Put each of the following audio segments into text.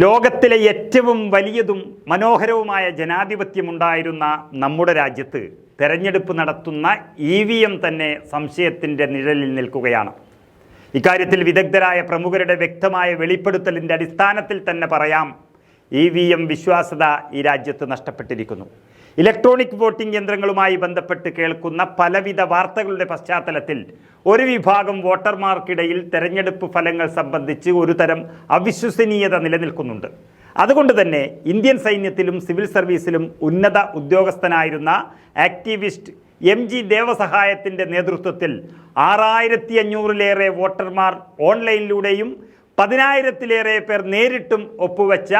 ലോകത്തിലെ ഏറ്റവും വലിയതും മനോഹരവുമായ ജനാധിപത്യമുണ്ടായിരുന്ന നമ്മുടെ രാജ്യത്ത് തെരഞ്ഞെടുപ്പ് നടത്തുന്ന ഇ വി എം തന്നെ സംശയത്തിന്റെ നിഴലിൽ നിൽക്കുകയാണ്. ഇക്കാര്യത്തിൽ വിദഗ്ധരായ പ്രമുഖരുടെ വ്യക്തമായ വെളിപ്പെടുത്തലിന്റെ അടിസ്ഥാനത്തിൽ തന്നെ പറയാം ഇ വി എം വിശ്വാസ്യത ഈ രാജ്യത്ത് നഷ്ടപ്പെട്ടിരിക്കുന്നു. ഇലക്ട്രോണിക് വോട്ടിംഗ് യന്ത്രങ്ങളുമായി ബന്ധപ്പെട്ട് കേൾക്കുന്ന പലവിധ വാർത്തകളുടെ പശ്ചാത്തലത്തിൽ ഒരു വിഭാഗം വോട്ടർമാർക്കിടയിൽ തെരഞ്ഞെടുപ്പ് ഫലങ്ങൾ സംബന്ധിച്ച് ഒരുതരം അവിശ്വസനീയത നിലനിൽക്കുന്നുണ്ട്. അതുകൊണ്ട് തന്നെ ഇന്ത്യൻ സൈന്യത്തിലും സിവിൽ സർവീസിലും ഉന്നത ഉദ്യോഗസ്ഥനായിരുന്ന ആക്ടിവിസ്റ്റ് എം ജി ദേവസഹായത്തിന്റെ നേതൃത്വത്തിൽ ആറായിരത്തി അഞ്ഞൂറിലേറെ വോട്ടർമാർ ഓൺലൈനിലൂടെയും പതിനായിരത്തിലേറെ പേർ നേരിട്ടും ഒപ്പുവെച്ച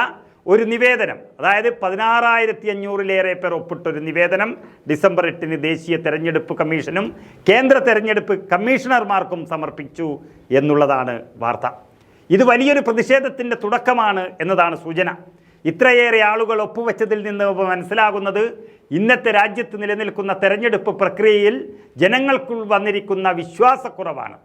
ഒരു നിവേദനം അതായത് പതിനാറായിരത്തി അഞ്ഞൂറിലേറെ പേർ ഒപ്പിട്ടൊരു നിവേദനം ഡിസംബർ എട്ടിന് ദേശീയ തെരഞ്ഞെടുപ്പ് കമ്മീഷനും കേന്ദ്ര തെരഞ്ഞെടുപ്പ് കമ്മീഷണർമാർക്കും സമർപ്പിച്ചു എന്നുള്ളതാണ് വാർത്ത. ഇത് വലിയൊരു പ്രതിഷേധത്തിന്റെ തുടക്കമാണ് എന്നതാണ് സൂചന. ഇത്രയേറെ ആളുകൾ ഒപ്പുവെച്ചതിൽ നിന്ന് മനസ്സിലാകുന്നത് ഇന്നത്തെ രാജ്യത്ത് നിലനിൽക്കുന്ന തെരഞ്ഞെടുപ്പ് പ്രക്രിയയിൽ ജനങ്ങൾക്കുൾ വന്നിരിക്കുന്ന വിശ്വാസക്കുറവാണ്.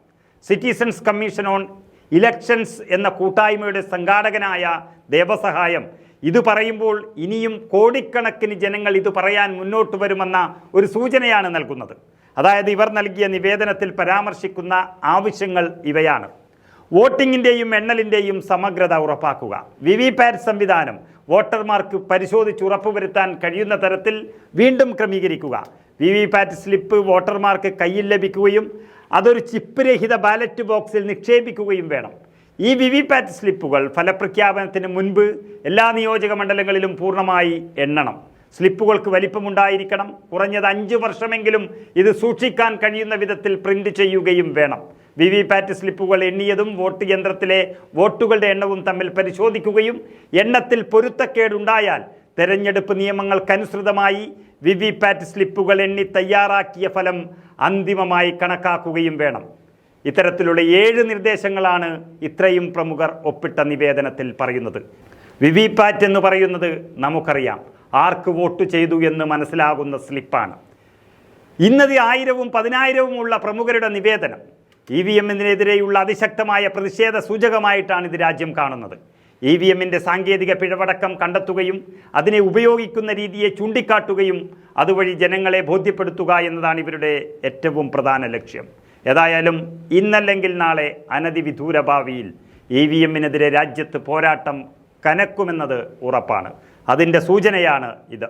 സിറ്റിസൺസ് കമ്മീഷൻ ഓൺ ഇലക്ഷൻസ് എന്ന കൂട്ടായ്മയുടെ സംഘാടകനായ ദേവസഹായം ഇത് പറയുമ്പോൾ ഇനിയും കോടിക്കണക്കിന് ജനങ്ങൾ ഇത് പറയാൻ മുന്നോട്ട് വരുമെന്ന ഒരു സൂചനയാണ് നൽകുന്നത്. അതായത് ഇവർ നൽകിയ നിവേദനത്തിൽ പരാമർശിക്കുന്ന ആവശ്യങ്ങൾ ഇവയാണ്. വോട്ടിങ്ങിന്റെയും എണ്ണലിന്റെയും സമഗ്രത ഉറപ്പാക്കുക. വി വി പാറ്റ് സംവിധാനം വോട്ടർമാർക്ക് പരിശോധിച്ച് ഉറപ്പുവരുത്താൻ കഴിയുന്ന തരത്തിൽ വീണ്ടും ക്രമീകരിക്കുക. വി വി പാറ്റ് സ്ലിപ്പ് വോട്ടർമാർക്ക് കയ്യിൽ ലഭിക്കുകയും അതൊരു ചിപ്പ് രഹിത ബാലറ്റ് ബോക്സിൽ നിക്ഷേപിക്കുകയും വേണം. ഈ വി വി പാറ്റ് സ്ലിപ്പുകൾ ഫലപ്രഖ്യാപനത്തിന് മുൻപ് എല്ലാ നിയോജക മണ്ഡലങ്ങളിലും പൂർണമായി എണ്ണണം. സ്ലിപ്പുകൾക്ക് വലിപ്പമുണ്ടായിരിക്കണം. കുറഞ്ഞത് അഞ്ച് വർഷമെങ്കിലും ഇത് സൂക്ഷിക്കാൻ കഴിയുന്ന വിധത്തിൽ പ്രിന്റ് ചെയ്യുകയും വേണം. വി വി പാറ്റ് സ്ലിപ്പുകൾ എണ്ണിയതും വോട്ട് യന്ത്രത്തിലെ വോട്ടുകളുടെ എണ്ണവും തമ്മിൽ പരിശോധിക്കുകയും എണ്ണത്തിൽ പൊരുത്തക്കേടുണ്ടായാൽ തെരഞ്ഞെടുപ്പ് നിയമങ്ങൾക്കനുസൃതമായി വി വി പാറ്റ് സ്ലിപ്പുകൾ എണ്ണി തയ്യാറാക്കിയ ഫലം അന്തിമമായി കണക്കാക്കുകയും വേണം. ഇത്തരത്തിലുള്ള ഏഴ് നിർദ്ദേശങ്ങളാണ് ഇത്രയും പ്രമുഖർ ഒപ്പിട്ട നിവേദനത്തിൽ പറയുന്നത്. വി വി പാറ്റ് എന്ന് പറയുന്നത് നമുക്കറിയാം. ആർക്ക് വോട്ട് ചെയ്തു എന്ന് മനസ്സിലാകുന്ന സ്ലിപ്പാണ്. ഇന്നത് ആയിരവും പതിനായിരവും ഉള്ള പ്രമുഖരുടെ നിവേദനം. ഇ വി എമ്മിനെതിരെയുള്ള അതിശക്തമായ പ്രതിഷേധ സൂചകമായിട്ടാണ് ഇത് രാജ്യം കാണുന്നത്. ഇ വി എമ്മിന്റെ സാങ്കേതിക പിഴവടക്കം കണ്ടെത്തുകയും അതിനെ ഉപയോഗിക്കുന്ന രീതിയെ ചൂണ്ടിക്കാട്ടുകയും അതുവഴി ജനങ്ങളെ ബോധ്യപ്പെടുത്തുക എന്നതാണ് ഇവരുടെ ഏറ്റവും പ്രധാന ലക്ഷ്യം. ഏതായാലും ഇന്നല്ലെങ്കിൽ നാളെ അനധിവിദൂര ഭാവിയിൽ ഇ വി എമ്മിനെതിരെ രാജ്യത്ത് പോരാട്ടം കനക്കുമെന്നത് ഉറപ്പാണ്. അതിന്റെ സൂചനയാണ് ഇത്.